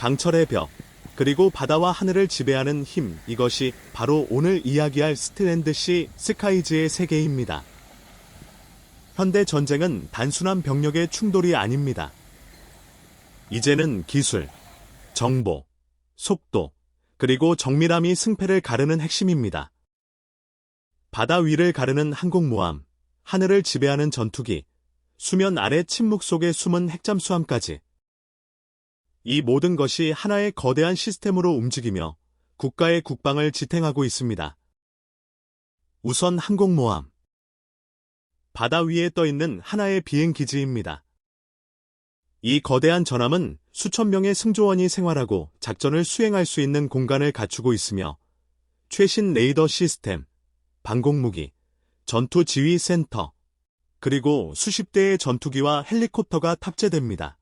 강철의 벽, 그리고 바다와 하늘을 지배하는 힘, 이것이 바로 오늘 이야기할 스틸랜드시 스카이즈의 세계입니다. 현대 전쟁은 단순한 병력의 충돌이 아닙니다. 이제는 기술, 정보, 속도, 그리고 정밀함이 승패를 가르는 핵심입니다. 바다 위를 가르는 항공모함, 하늘을 지배하는 전투기, 수면 아래 침묵 속에 숨은 핵잠수함까지. 이 모든 것이 하나의 거대한 시스템으로 움직이며 국가의 국방을 지탱하고 있습니다. 우선 항공모함. 바다 위에 떠 있는 하나의 비행기지입니다. 이 거대한 전함은 수천 명의 승조원이 생활하고 작전을 수행할 수 있는 공간을 갖추고 있으며 최신 레이더 시스템, 방공무기, 전투 지휘 센터, 그리고 수십 대의 전투기와 헬리콥터가 탑재됩니다.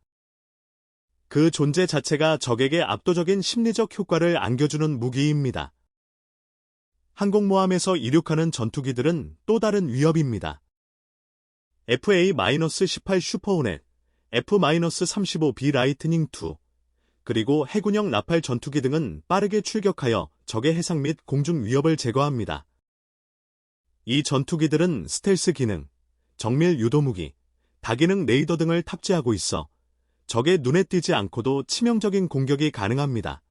그 존재 자체가 적에게 압도적인 심리적 효과를 안겨주는 무기입니다. 항공모함에서 이륙하는 전투기들은 또 다른 위협입니다. FA-18 슈퍼호넷, F-35B 라이트닝 2, 그리고 해군형 나팔 전투기 등은 빠르게 출격하여 적의 해상 및 공중 위협을 제거합니다. 이 전투기들은 스텔스 기능, 정밀 유도무기, 다기능 레이더 등을 탑재하고 있어 적의 눈에 띄지 않고도 치명적인 공격이 가능합니다.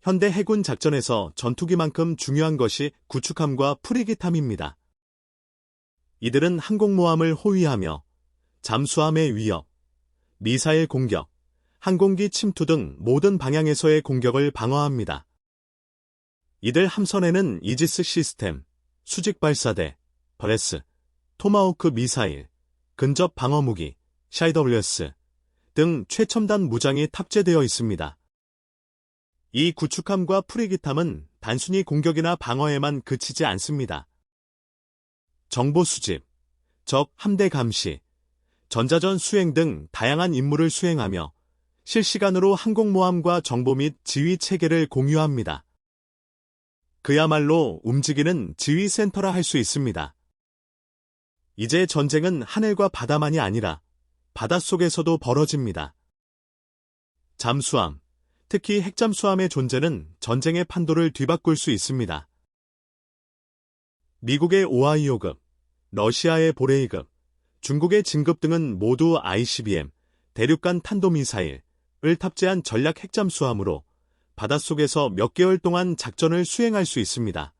현대 해군 작전에서 전투기만큼 중요한 것이 구축함과 프리기탐입니다. 이들은 항공모함을 호위하며 잠수함의 위협, 미사일 공격, 항공기 침투 등 모든 방향에서의 공격을 방어합니다. 이들 함선에는 이지스 시스템, 수직 발사대, 버레스, 토마호크 미사일, 근접 방어무기, 샤이더블레스 등 최첨단 무장이 탑재되어 있습니다. 이 구축함과 프리기탐은 단순히 공격이나 방어에만 그치지 않습니다. 정보 수집, 적 함대 감시, 전자전 수행 등 다양한 임무를 수행하며 실시간으로 항공모함과 정보 및 지휘 체계를 공유합니다. 그야말로 움직이는 지휘센터라 할 수 있습니다. 이제 전쟁은 하늘과 바다만이 아니라 바닷속에서도 벌어집니다. 잠수함, 특히 핵잠수함의 존재는 전쟁의 판도를 뒤바꿀 수 있습니다. 미국의 오하이오급, 러시아의 보레이급, 중국의 진급 등은 모두 ICBM, 대륙간 탄도미사일을 탑재한 전략 핵잠수함으로 바닷속에서 몇 개월 동안 작전을 수행할 수 있습니다.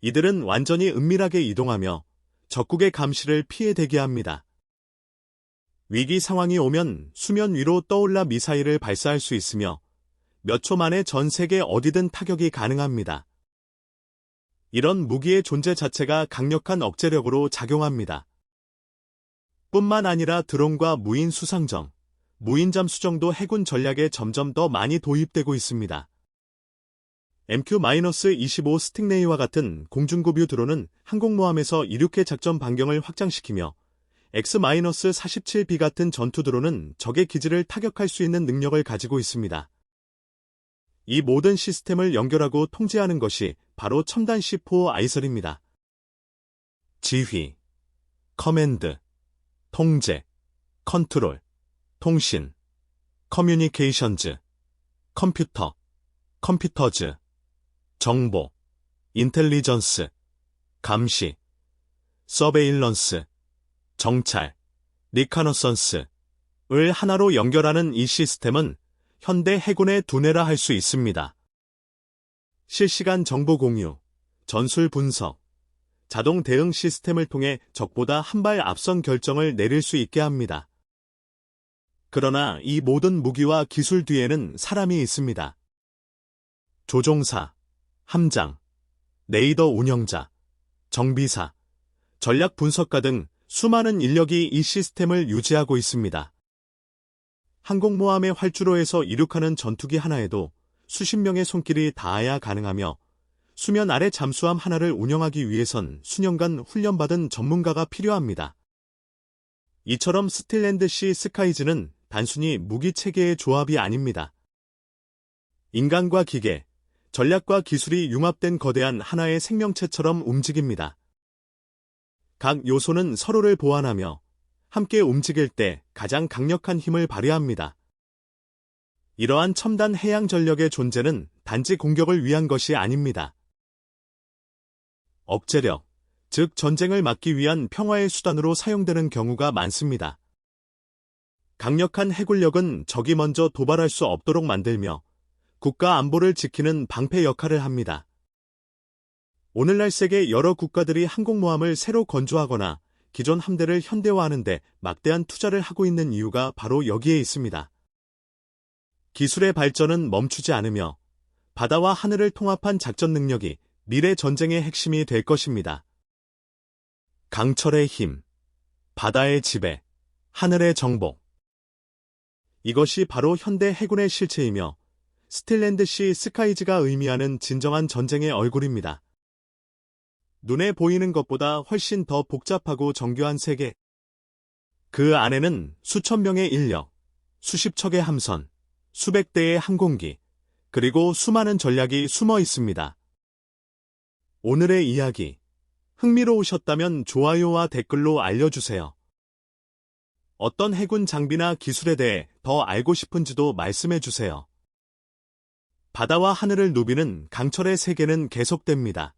이들은 완전히 은밀하게 이동하며 적국의 감시를 피해 대기 합니다. 위기 상황이 오면 수면 위로 떠올라 미사일을 발사할 수 있으며 몇 초 만에 전 세계 어디든 타격이 가능합니다. 이런 무기의 존재 자체가 강력한 억제력으로 작용합니다. 뿐만 아니라 드론과 무인 수상정, 무인 잠수정도 해군 전략에 점점 더 많이 도입되고 있습니다. MQ-25 스팅레이와 같은 공중급유 드론은 항공모함에서 이륙해 작전 반경을 확장시키며 X-47B 같은 전투 드론은 적의 기지를 타격할 수 있는 능력을 가지고 있습니다. 이 모든 시스템을 연결하고 통제하는 것이 바로 첨단 C4 아이설입니다. 지휘, 커맨드, 통제, 컨트롤, 통신, 커뮤니케이션즈, 컴퓨터, 컴퓨터즈, 정보, 인텔리전스, 감시, 서베일런스, 정찰, 리카너선스를 하나로 연결하는 이 시스템은 현대 해군의 두뇌라 할 수 있습니다. 실시간 정보 공유, 전술 분석, 자동 대응 시스템을 통해 적보다 한 발 앞선 결정을 내릴 수 있게 합니다. 그러나 이 모든 무기와 기술 뒤에는 사람이 있습니다. 조종사, 함장, 레이더 운영자, 정비사, 전략 분석가 등 수많은 인력이 이 시스템을 유지하고 있습니다. 항공모함의 활주로에서 이륙하는 전투기 하나에도 수십 명의 손길이 닿아야 가능하며 수면 아래 잠수함 하나를 운영하기 위해선 수년간 훈련받은 전문가가 필요합니다. 이처럼 스틸랜드시 스카이즈는 단순히 무기 체계의 조합이 아닙니다. 인간과 기계, 전략과 기술이 융합된 거대한 하나의 생명체처럼 움직입니다. 각 요소는 서로를 보완하며 함께 움직일 때 가장 강력한 힘을 발휘합니다. 이러한 첨단 해양 전력의 존재는 단지 공격을 위한 것이 아닙니다. 억제력, 즉 전쟁을 막기 위한 평화의 수단으로 사용되는 경우가 많습니다. 강력한 해군력은 적이 먼저 도발할 수 없도록 만들며 국가 안보를 지키는 방패 역할을 합니다. 오늘날 세계 여러 국가들이 항공모함을 새로 건조하거나 기존 함대를 현대화하는데 막대한 투자를 하고 있는 이유가 바로 여기에 있습니다. 기술의 발전은 멈추지 않으며 바다와 하늘을 통합한 작전 능력이 미래 전쟁의 핵심이 될 것입니다. 강철의 힘, 바다의 지배, 하늘의 정복. 이것이 바로 현대 해군의 실체이며 스틸랜드 시 스카이즈가 의미하는 진정한 전쟁의 얼굴입니다. 눈에 보이는 것보다 훨씬 더 복잡하고 정교한 세계. 그 안에는 수천 명의 인력, 수십 척의 함선, 수백 대의 항공기, 그리고 수많은 전략이 숨어 있습니다. 오늘의 이야기, 흥미로우셨다면 좋아요와 댓글로 알려주세요. 어떤 해군 장비나 기술에 대해 더 알고 싶은지도 말씀해주세요. 바다와 하늘을 누비는 강철의 세계는 계속됩니다.